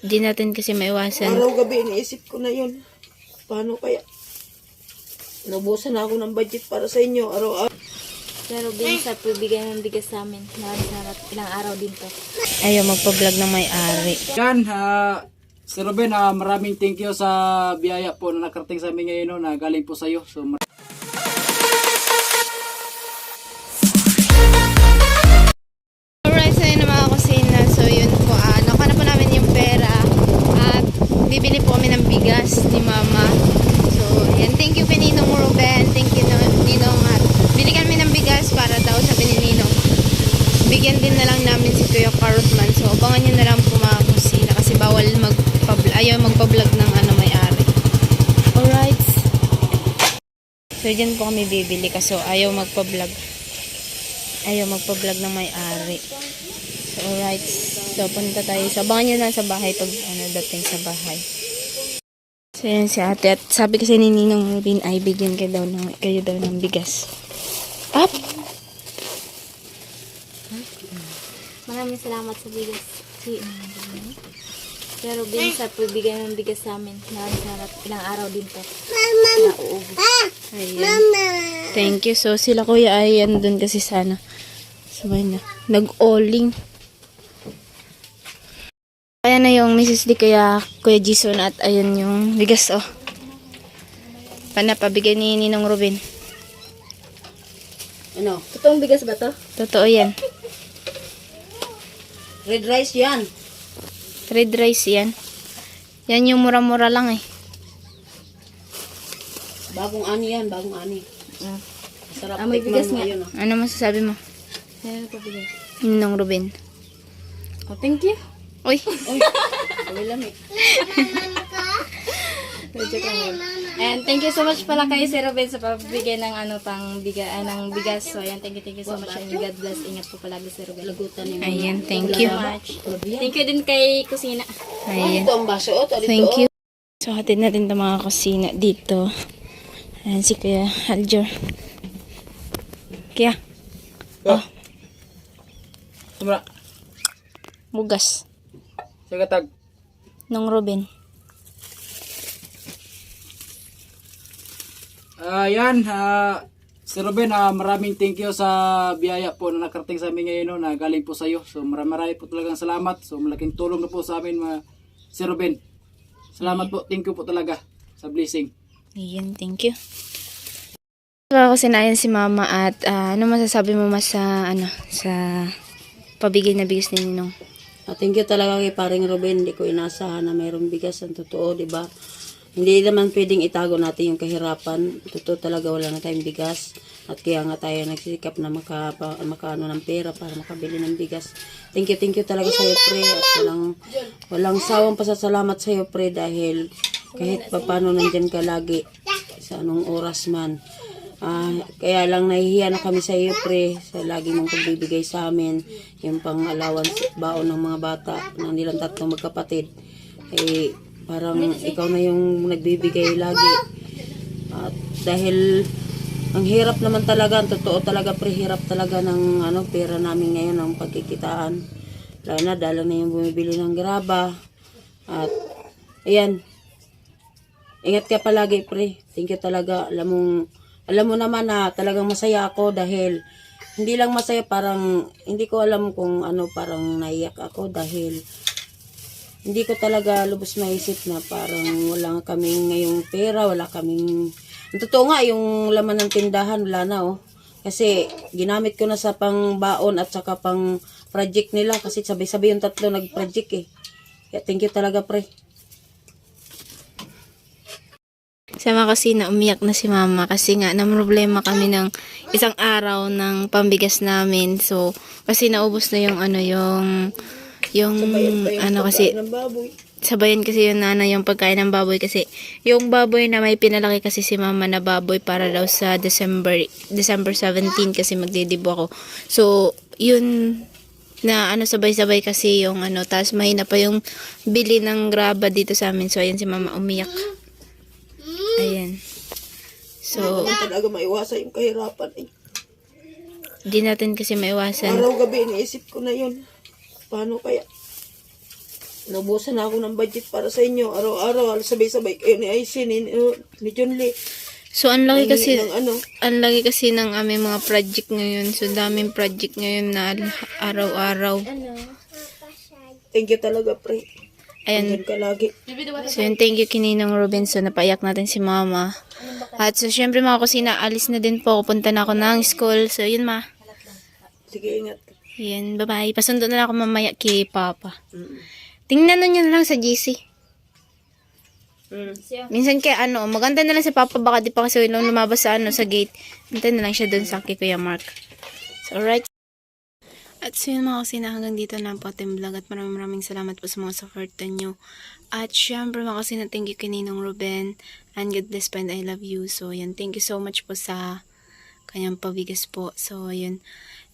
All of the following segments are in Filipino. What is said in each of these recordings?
Di natin kasi maiwasan. Araw-gabi, iniisip ko na yun. Paano kaya? Nabusan na ako ng budget para sa inyo. Araw-araw. Pero binsa po bigyan ng bigas sa amin. Salamat. Ilang araw din to. Ayaw magpa-vlog ng may-ari. Yan, ah, Sir Ruben, ah, maraming thank you sa biyaya po na nakarating sa amin ngayon no, na galing po sa iyo. So, Bigyan din na lang namin si Kuya Carlman. So, abangan nyo na lang po mga kusina. Kasi bawal magpa- ayaw magpa-vlog ng ano may-ari. Alright. So, dyan po kami bibili kasi ayaw magpa-vlog. Ayaw magpa-vlog ng may-ari. So, alright. So, punta tayo. So, abangan nyo na sa bahay pag ano, dating sa bahay. So, yan si ate. At sabi kasi ni Ninong Rubin ay bigyan kayo daw ng, kayo daw ng bigas. Maraming salamat sa bigas. Si, pero binsa po bigyan ng bigas sa amin. Maraming salamat. Ilang araw din to. Nauubos. Ayan. Thank you. So, sila kuya ay andun kasi sana. Sabay na. Nag-alling. Ayan na yung Mrs. D kaya Kuya Jason at ayan yung bigas oh. Panapabigay ni Ninong Ruben. Ano? Totoong bigas ba to? Totoo yan. Red rice yan. Red rice yan. Yan yung mura-mura lang eh. Bagong ani yan. Bagong ani. Sarap Ah, may tikman bigas mo nga. yun, oh. Ano masasabi mo? Meron pa bigas. Ninong Ruben. Oh, thank you. Uy! Kami lang eh. Medyo kami. And thank you so much pala kay Sir Ruben sa pagbigay ng ano pang biga, ah, ng bigas. So ayan, thank you, thank you so much. And God bless. Ingat po palagi Sir Ruben. Lagutan niyo. Ayan, thank you. much. Thank you din kay Kusina. Ayan. Ito ang baso. Oh. Thank you. So, hatid natin ito mga kusina dito. Ayan si Kuya Aljor. Kaya, Sumra, bugas. sigatag. Nung Ruben. Ah, yan, ah, Sir Ruben, ah, maraming thank you sa biyaya po na nakarating sa amin ngayon no, na galing po sa iyo. So, maraming marami po talagang salamat. So, malaking tulong na po sa amin, mga Sir Ruben. Salamat po, thank you po talaga sa blessing. Ayan, thank you. Mga kusinayan si Mama at ah, ano masasabi mo mas sa, ano, sa pabigay na bigas ni Ninong? Ah, thank you talaga kay paring Ruben. Hindi ko inasahan na mayroong bigas. Ang totoo, di ba? Hindi naman pwedeng itago natin yung kahirapan. Totoo talaga wala na tayong bigas. At kaya nga tayo nagsisikap na maka, pa, ng pera para makabili ng bigas. Thank you, thank you talaga sa iyo, pre. At walang, walang sawang pasasalamat sa iyo, pre, dahil kahit papano nandyan ka lagi sa anong oras man. Ah, kaya lang nahihiya na kami sa iyo, pre, sa lagi mong pagbibigay sa amin, yung pang allowance, baon ng mga bata, ng nilang tatlong magkapatid. Eh, parang ikaw na yung nagbibigay lagi. At dahil ang hirap naman talaga, ang totoo talaga, pre, hirap talaga ng ano, pera namin ngayon, ng pagkikitaan. Lalo na, dahil na yung bumibili ng graba. At, ayan, Ingat ka palagi, pre. Thank you talaga. Alam mong, alam mo naman na talagang masaya ako dahil hindi lang masaya parang hindi ko alam kung ano parang naiyak ako dahil hindi ko talaga lubos maisip na parang wala kaming ngayong pera, wala kaming totoo nga yung laman ng tindahan wala na oh. Kasi ginamit ko na sa pang baon at saka pang project nila kasi sabay-sabay yung tatlo nag-project eh. Kaya thank you talaga pre. Sa mga kusina, umiyak na si Mama kasi nga na problema kami ng isang araw ng pambigas namin. So, kasi naubos na yung ano, yung yung ano kasi Ng baboy. sabayan kasi yung nanay yung pagkain ng baboy kasi yung baboy na may pinalaki kasi si mama na baboy para daw sa December December 17 kasi magdidibo ako. So, yun na ano sabay-sabay kasi yung ano tapos mahina pa yung bili ng graba dito sa amin. So, ayan si mama umiyak. Ayan. So, talaga maiwasan yung kahirapan eh. di natin kasi maiwasan. Araw-gabi iniisip ko na yun. Paano kaya? Naubusan na ako ng budget para sa inyo. Araw-araw, sabay-sabay kayo ni Aisin, ni, ni John Lee. So, ang laki kasi, Ng ano, ang laki kasi ng aming mga project ngayon. So, daming project ngayon na araw-araw. thank you talaga, pre. Ayan, Yan ka lagi. So yun, thank you kininong Robinson. Napaiyak natin si mama. At so syempre mga kusina, alis na din po. Punta na ako ng school. So yun ma. Sige, ingat. Yan, bye-bye. Pasundo na lang ako mamaya kay Papa. Tingnan nyo na lang sa GC. Mm. Minsan kaya ano, maganda na lang si Papa. Baka di pa kasi nung lumabas sa ano, sa gate. Hintay na lang siya doon sa kay Kuya Mark. So alright. At so yun mga kusina, hanggang dito na po ating vlog at maraming maraming salamat po sa mga support nyo. At syempre mga kusina, thank you kay Ninong Ruben and God bless po and I love you. So yan, thank you so much po sa kanyang pabigas po. So yun,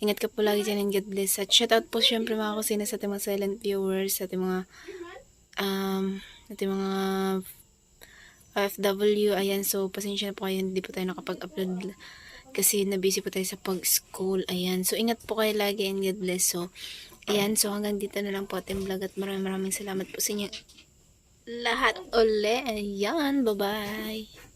ingat ka po lagi dyan and God bless. At shout out po syempre mga kusina sa ating mga silent viewers, sa ating mga um, ating mga OFW. Ayan, so pasensya na po kayo, hindi po tayo nakapag-upload kasi na-busy po tayo sa pag-school. Ayan. So, ingat po kayo lagi and God bless. So, ayan. So, hanggang dito na lang po ating vlog at maraming maraming salamat po sa inyo lahat uli. Ayan. Bye-bye.